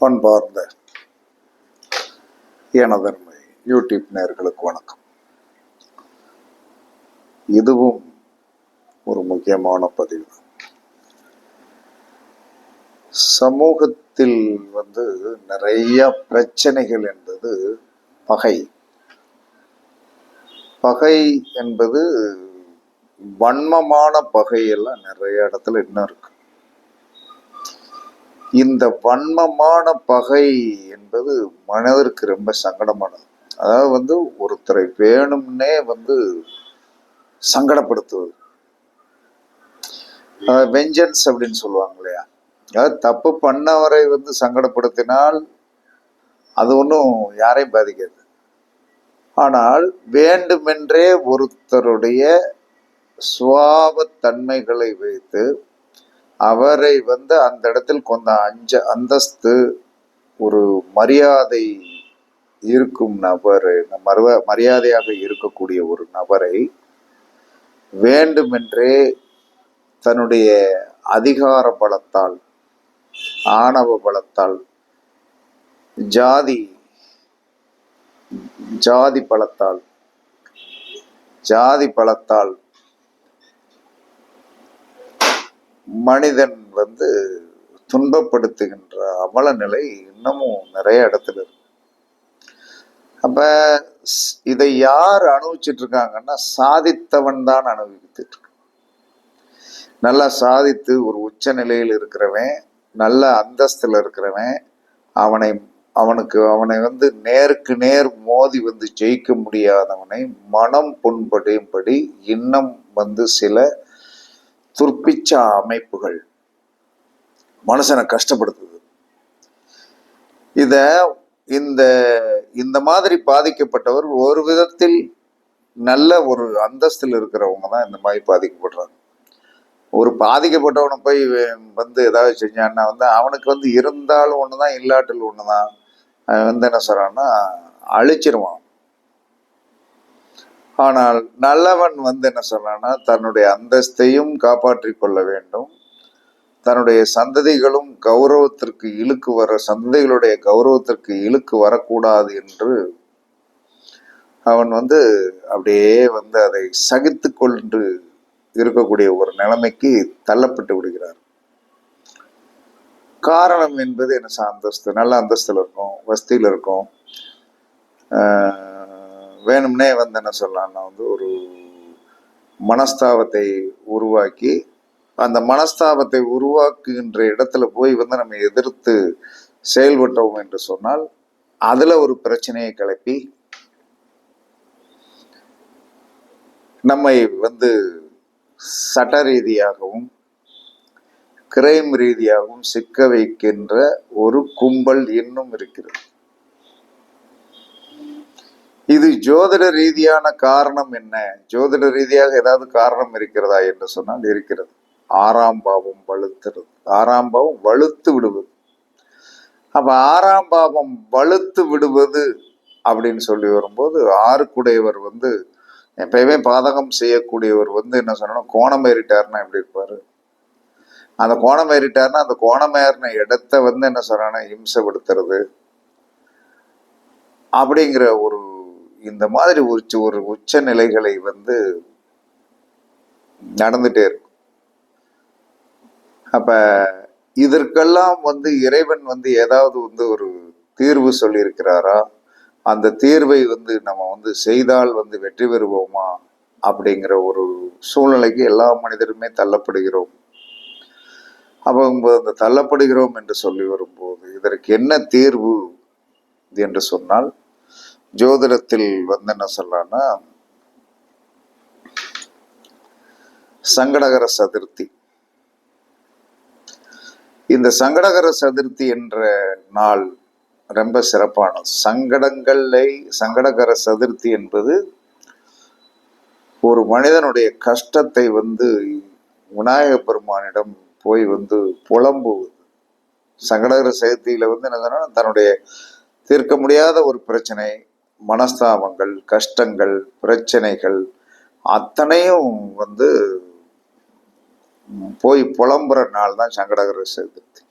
அன்பார்ந்த எனதன்மை யூடியூப் நேர்களுக்கு வணக்கம். இதுவும் ஒரு முக்கியமான பதிவு. சமூகத்தில் வந்து நிறைய பிரச்சனைகள் என்பது பகை. பகை என்பது வன்மமான பகையெல்லாம் நிறைய இடத்துல இன்னும் இருக்கு. இந்த வன்மமான பகை என்பது மனதிற்கு ரொம்ப சங்கடமானது. அதாவது வந்து ஒருத்தரை வேணும்னே வந்து சங்கடப்படுத்துவது. வெஞ்சன்ஸ் அப்படின்னு சொல்லுவாங்க இல்லையா? அதாவது தப்பு பண்ணவரை வந்து சங்கடப்படுத்தினால் அது ஒன்றும் யாரையும் பாதிக்காது. ஆனால் வேண்டுமென்றே ஒருத்தருடைய சுவாபத்தன்மைகளை வைத்து அவரை வந்து அந்த இடத்தில் கொஞ்சம் அஞ்ச அந்தஸ்து ஒரு மரியாதை இருக்கும் நபர் மருவ மரியாதையாக இருக்கக்கூடிய ஒரு நபரை வேண்டுமென்றே தன்னுடைய அதிகார பலத்தால் ஆணவ பலத்தால் ஜாதி ஜாதி பலத்தால் ஜாதி பலத்தால் மனிதன் வந்து துன்பப்படுத்துகின்ற அவல நிலை இன்னமும் நிறைய இடத்துல இருக்கு. அப்ப இதை யார் அனுபவிச்சுட்டு இருக்காங்கன்னா சாதித்தவன் தான் அனுபவித்துட்டு இருக்கான். நல்லா சாதித்து ஒரு உச்ச நிலையில் இருக்கிறவன் நல்ல அந்தஸ்தில் இருக்கிறவன் அவனை அவனுக்கு அவனை வந்து நேருக்கு நேர் மோதி வந்து ஜெயிக்க முடியாதவனை மனம் புண்படும்படி இன்னும் வந்து சில துர்ப்பிச்சா அமைப்புகள். மனுஷனை கஷ்டப்படுத்துது. இத இந்த இந்த மாதிரி பாதிக்கப்பட்டவர் ஒரு விதத்தில் நல்ல ஒரு அந்தஸ்தில் இருக்கிறவங்க தான் இந்த மாதிரி பாதிக்கப்படுறாங்க. ஒரு பாதிக்கப்பட்டவனை போய் வந்து ஏதாவது செஞ்சான்னா வந்து அவனுக்கு வந்து இருந்தாலும் ஒன்று தான் இல்லாட்டில் ஒன்று தான் வந்து என்ன சொல்கிறான்னா அழிச்சிருவான். ஆனால் நல்லவன் வந்து என்ன சொல்றான்னா தன்னுடைய அந்தஸ்தையும் காப்பாற்றி கொள்ள வேண்டும். தன்னுடைய சந்ததிகளும் கௌரவத்திற்கு இழுக்கு வர சந்ததிகளுடைய கௌரவத்திற்கு இழுக்கு வரக்கூடாது என்று அவன் வந்து அப்படியே வந்து அதை சகித்து கொண்டு இருக்கக்கூடிய ஒரு நிலைமைக்கு தள்ளப்பட்டு விடுகிறார். காரணம் என்பது என்ன அந்தஸ்து நல்ல அந்தஸ்தில் இருக்கும் வசதியில் இருக்கும். ஆஹ் வேணும்னே வந்து என்ன சொல்லலாம்னா வந்து ஒரு மனஸ்தாபத்தை உருவாக்கி அந்த மனஸ்தாபத்தை உருவாக்குகின்ற இடத்துல போய் வந்து நம்ம எதிர்த்து செயல்பட்டோம் என்று சொன்னால் அதுல ஒரு பிரச்சனையை கிளப்பி நம்மை வந்து சட்ட ரீதியாகவும் கிரைம் ரீதியாகவும் சிக்க வைக்கின்ற ஒரு கும்பல் இன்னும் இருக்கிறது. இது ஜோதிட ரீதியான காரணம் என்ன? ஜோதிட ரீதியாக ஏதாவது காரணம் இருக்கிறதா என்று சொன்னால் இருக்கிறது. ஆறாம் பாவம் வலுத்துறது. ஆறாம் பாவம் வலுத்து விடுவது. அப்ப ஆறாம் பாவம் வலுத்து விடுவது அப்படின்னு சொல்லி வரும்போது ஆறுக்குடையவர் வந்து எப்பயுமே பாதகம் செய்யக்கூடியவர் வந்து என்ன சொல்லணும் கோணம் எப்படி இருப்பாரு? அந்த கோணம் ஏறிட்டாருன்னா அந்த கோணம் ஏறின இடத்த வந்து என்ன சொல்றாங்கன்னா இம்சப்படுத்துறது. அப்படிங்கிற ஒரு இந்த மாதிரி உச்ச ஒரு உச்ச நிலைகளை வந்து நடந்துட்டே இருக்கும். அப்ப இதற்கெல்லாம் வந்து இறைவன் வந்து ஏதாவது வந்து ஒரு தீர்வு சொல்லியிருக்கிறாரா? அந்த தீர்வை வந்து நம்ம வந்து செய்தால் வந்து வெற்றி பெறுவோமா? அப்படிங்கிற ஒரு சூழ்நிலைக்கு எல்லா மனிதருமே தள்ளப்படுகிறோம். அப்போ அந்த தள்ளப்படுகிறோம் என்று சொல்லி வரும்போது இதற்கு என்ன தீர்வு என்று சொன்னால் ஜோதிடத்தில் வந்து என்ன சொல்லலாம்னா சங்கடகர சதுர்த்தி. இந்த சங்கடகர சதுர்த்தி என்ற நாள் ரொம்ப சிறப்பானது. சங்கடங்களை சங்கடகர சதுர்த்தி என்பது ஒரு மனிதனுடைய கஷ்டத்தை வந்து விநாயக பெருமானிடம் போய் வந்து புலம்புவது. சங்கடகர சதுர்த்தியில வந்து என்ன சொன்னா தன்னுடைய தீர்க்க முடியாத ஒரு பிரச்சனை மனஸ்தாபங்கள் கஷ்டங்கள் பிரச்சனைகள் அத்தனையும் வந்து போய் புலம்புற நாள் தான் சங்கடகர சதுர்த்தி.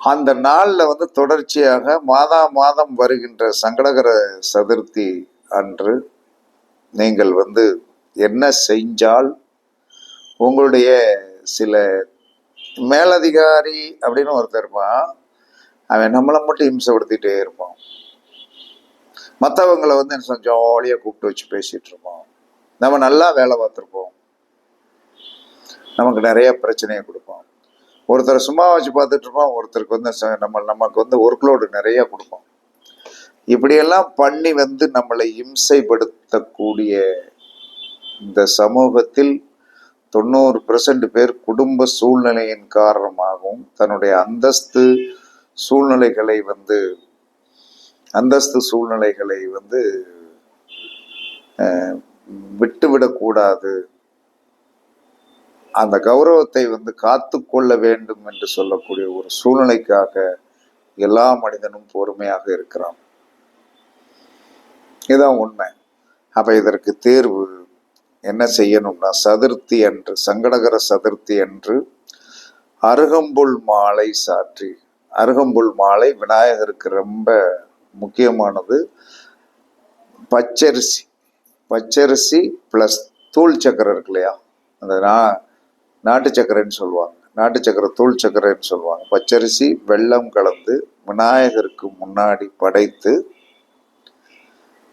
அந்த நாளில் வந்து தொடர்ச்சியாக மாதா மாதம் வருகின்ற சங்கடகர சதுர்த்தி அன்று நீங்கள் வந்து என்ன செஞ்சால் உங்களுடைய சில மேலதிகாரி அப்படின்னு ஒருத்தர் இருப்பான். அவன் நம்மளை மட்டும் இம்சப்படுத்திட்டே இருப்பான். மற்றவங்களை வந்து என்ன சொல்ல ஜாலியாக கூப்பிட்டு வச்சு பேசிட்டு இருப்போம். நம்ம நல்லா வேலை பார்த்துருப்போம். நமக்கு நிறைய பிரச்சனையை கொடுப்போம். ஒருத்தரை சும்மா வச்சு பார்த்துட்டு இருப்போம் ஒருத்தருக்கு வந்து ச- நம்ம நமக்கு வந்து ஒர்க் லோடு நிறைய கொடுப்போம். இப்படியெல்லாம் பண்ணி வந்து நம்மளை இம்சைப்படுத்தக்கூடிய இந்த சமூகத்தில் தொண்ணூறு பெர்சன்ட் பேர் குடும்ப சூழ்நிலையின் காரணமாகவும் தன்னுடைய அந்தஸ்து சூழ்நிலைகளை வந்து அந்தஸ்து சூழ்நிலைகளை வந்து விட்டுவிடக்கூடாது அந்த கௌரவத்தை வந்து காத்து கொள்ள வேண்டும் என்று சொல்லக்கூடிய ஒரு சூழ்நிலைக்காக எல்லா மனிதனும் பொறுமையாக இருக்கிறான். இதுதான் உண்மை. அப்ப இதற்கு தேர்வு என்ன செய்யணும்னா சதுர்த்தி அன்று சங்கடகர சதுர்த்தி அன்று அருகம்புல் மாலை சாற்றி அருகம்புல் மாலை விநாயகருக்கு ரொம்ப முக்கியமானது பச்சரிசி. பச்சரிசி ப்ளஸ் தூள் சக்கரை இருக்கு இல்லையா? அந்த நா நாட்டு சக்கரைன்னு சொல்லுவாங்க. நாட்டு சக்கரை தூள் சக்கரைன்னு சொல்லுவாங்க. பச்சரிசி வெள்ளம் கலந்து விநாயகருக்கு முன்னாடி படைத்து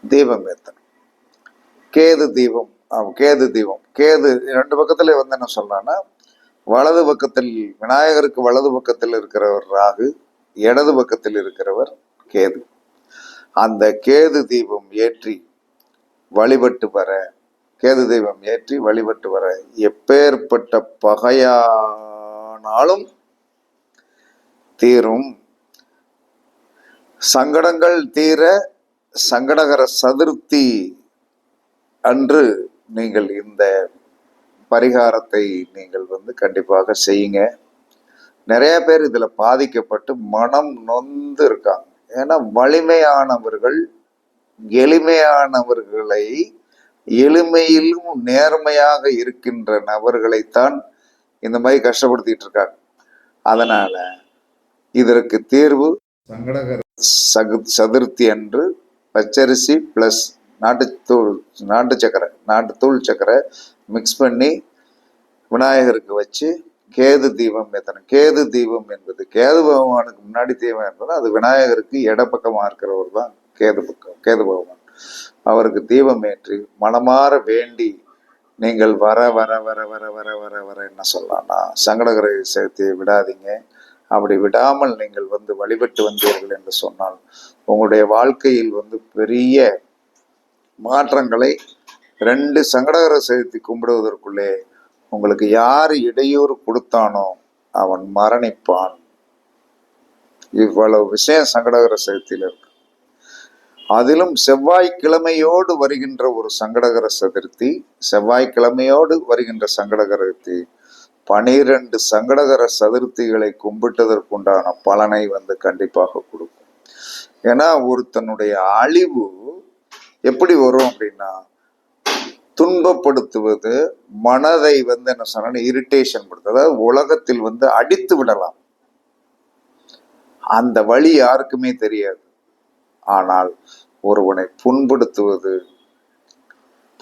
தீபம் ஏற்றணும் கேது தீபம் கேது தீபம். கேது ரெண்டு பக்கத்துல வந்து என்ன சொல்றான்னா வலது பக்கத்தில் விநாயகருக்கு வலது பக்கத்தில் இருக்கிறவர் ராகு இடது பக்கத்தில் இருக்கிறவர் கேது. அந்த கேது தீபம் ஏற்றி வழிபட்டு வர கேது தெய்வம் ஏற்றி வழிபட்டு வர எப்பேற்பட்ட பகையானாலும் தீரும். சங்கடங்கள் தீர சங்கடகர சதுர்த்தி அன்று நீங்கள் இந்த பரிகாரத்தை நீங்கள் வந்து கண்டிப்பாக செய்யுங்க. நிறைய பேர் இதில் பாதிக்கப்பட்டு மனம் நொந்து இருக்காங்க. ஏன்னா வலிமையானவர்கள் எளிமையானவர்களை எளிமையிலும் நேர்மையாக இருக்கின்ற நபர்களைத்தான் இந்த மாதிரி கஷ்டப்படுத்திட்டு இருக்காங்க. அதனால இதற்கு தீர்வு சங்கடகர சகு சதுர்த்தி அன்று பச்சரிசி ப்ளஸ் நாட்டுத்தூள் நாட்டு சக்கரை நாட்டு தூள் சக்கரை மிக்ஸ் பண்ணி விநாயகருக்கு வச்சு கேது தீபம் ஏற்றணும் கேது தீபம் என்பது கேது பகவானுக்கு முன்னாடி தீபம் என்பது அது விநாயகருக்கு இடப்பக்கமாக இருக்கிறவர் தான் கேது பக்கம் கேது பகவான். அவருக்கு தீபம் ஏற்றி மனமாற வேண்டி நீங்கள் வர வர வர வர வர வர வர என்ன சொல்லலாம்னா சங்கடகரை சேர்த்தியை விடாதீங்க. அப்படி விடாமல் நீங்கள் வந்து வழிபட்டு வந்தீர்கள் என்று சொன்னால் உங்களுடைய வாழ்க்கையில் வந்து பெரிய மாற்றங்களை ரெண்டு சங்கடகர சதுர்த்தி கும்பிடுவதற்குள்ளே உங்களுக்கு யார் இடையூறு கொடுத்தானோ அவன் மரணிப்பான். இவ்வளவு விஷயம் சங்கடகர சதுர்த்தியில் இருக்கு. அதிலும் செவ்வாய்க்கிழமையோடு வருகின்ற ஒரு சங்கடகர சதுர்த்தி செவ்வாய்க்கிழமையோடு வருகின்ற சங்கடகர சதுர்த்தி பனிரெண்டு சங்கடகர சதுர்த்திகளை கும்பிட்டதற்குண்டான பலனை வந்து கண்டிப்பாக கொடுக்கும். ஏன்னா ஒருத்தனுடைய அழிவு எப்படி வரும் அப்படின்னா துன்பப்படுத்துவது மனதை வந்து என்ன சொன்னா இரிட்டேஷன் படுத்து அதாவது உலகத்தில் வந்து அடித்து விடலாம். அந்த வழி யாருக்குமே தெரியாது. ஆனால் ஒருவனை புண்படுத்துவது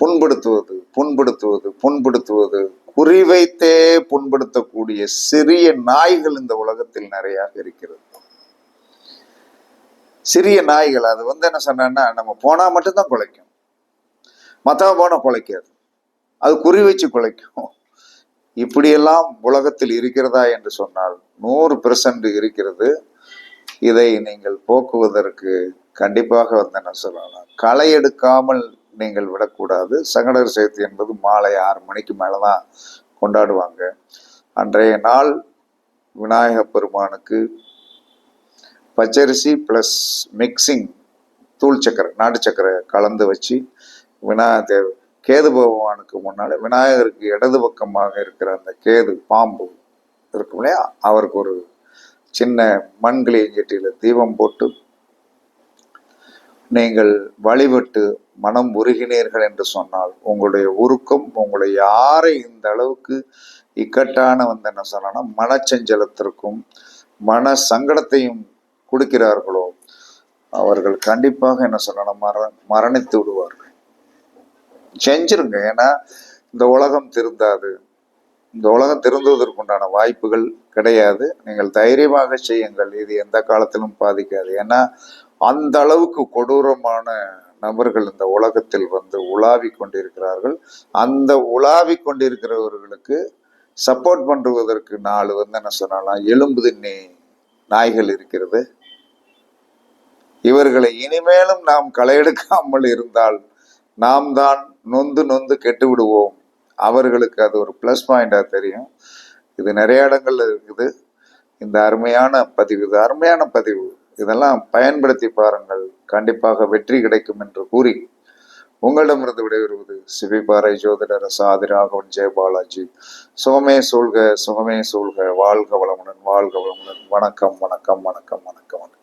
புண்படுத்துவது புண்படுத்துவது புண்படுத்துவது குறிவைத்தே புண்படுத்தக்கூடிய சிறிய நாய்கள் இந்த உலகத்தில் நிறைய இருக்கிறது. சிறிய நாய்கள் அது வந்து என்ன சொன்னா நம்ம போனா மட்டும்தான் குலைக்கும். மற்றவன் போனால் குலைக்காது அது குறி வச்சு குலைக்கும். இப்படியெல்லாம் உலகத்தில் இருக்கிறதா என்று சொன்னால் நூறு பெர்சன்ட் இருக்கிறது. இதை நீங்கள் போக்குவதற்கு கண்டிப்பாக வந்து என்ன சொல்லலாம். களை எடுக்காமல் நீங்கள் விடக்கூடாது. சங்கடகர் சதுர்த்தி என்பது மாலை ஆறு மணிக்கு மேலே தான் கொண்டாடுவாங்க. அன்றைய நாள் விநாயக பெருமானுக்கு பச்சரிசி ப்ளஸ் மிக்சிங் தூள் சக்கரை நாட்டு சக்கரை கலந்து வச்சு விநாயகர் கேது பகவானுக்கு முன்னால விநாயகருக்கு இடது பக்கமாக இருக்கிற அந்த கேது பாம்பு இருக்கும் இல்லையா? அவருக்கு ஒரு சின்ன மண்கிளி செட்டியில் தீபம் போட்டு நீங்கள் வழிபட்டு மனம் உருகினீர்கள் என்று சொன்னால் உங்களுடைய உருக்கம் உங்களை யாரை இந்த அளவுக்கு இக்கட்டான வந்து என்ன சொல்லலாம் மனச்சஞ்சலத்திற்கும் மன சங்கடத்தையும் கொடுக்கிறார்களோ அவர்கள் கண்டிப்பாக என்ன சொல்லலாம் மர மரணித்து விடுவார்கள். செஞ்சிருங்க. ஏன்னா இந்த உலகம் திருந்தாது. இந்த உலகம் திருந்துவதற்குண்டான வாய்ப்புகள் கிடையாது. நீங்கள் தைரியமாக செய்யுங்கள். இது எந்த காலத்திலும் பாதிக்காது. ஏன்னா அந்த அளவுக்கு கொடூரமான நபர்கள் இந்த உலகத்தில் வந்து உலாவி கொண்டிருக்கிறார்கள். அந்த உலாவி கொண்டிருக்கிறவர்களுக்கு சப்போர்ட் பண்ணுவதற்கு நாலு வந்து என்ன சொன்னாலாம் எலும்பு தின்னி நாய்கள் இருக்கிறது. இவர்களை இனிமேலும் நாம் களையெடுக்காமல் இருந்தால் நாம் தான் நொந்து நொந்து கெட்டு விடுவோம் அவர்களுக்கு அது ஒரு ப்ளஸ் பாயிண்டாக தெரியும். இது நிறைய இடங்கள்ல இருக்குது. இந்த அருமையான பதிவு இது அருமையான பதிவு. இதெல்லாம் பயன்படுத்தி பாருங்கள். கண்டிப்பாக வெற்றி கிடைக்கும் என்று கூறி உங்களிடமிருந்து விடைபெறுவது சிவிபாறை ஜோதிடர் சாதி ராகவன் ஜெயபாலாஜி சுகமே சூழ்க சுகமே சூழ்க. வாழ்க வளமுடன் வாழ்க வளமுடன். வணக்கம் வணக்கம் வணக்கம் வணக்கம்.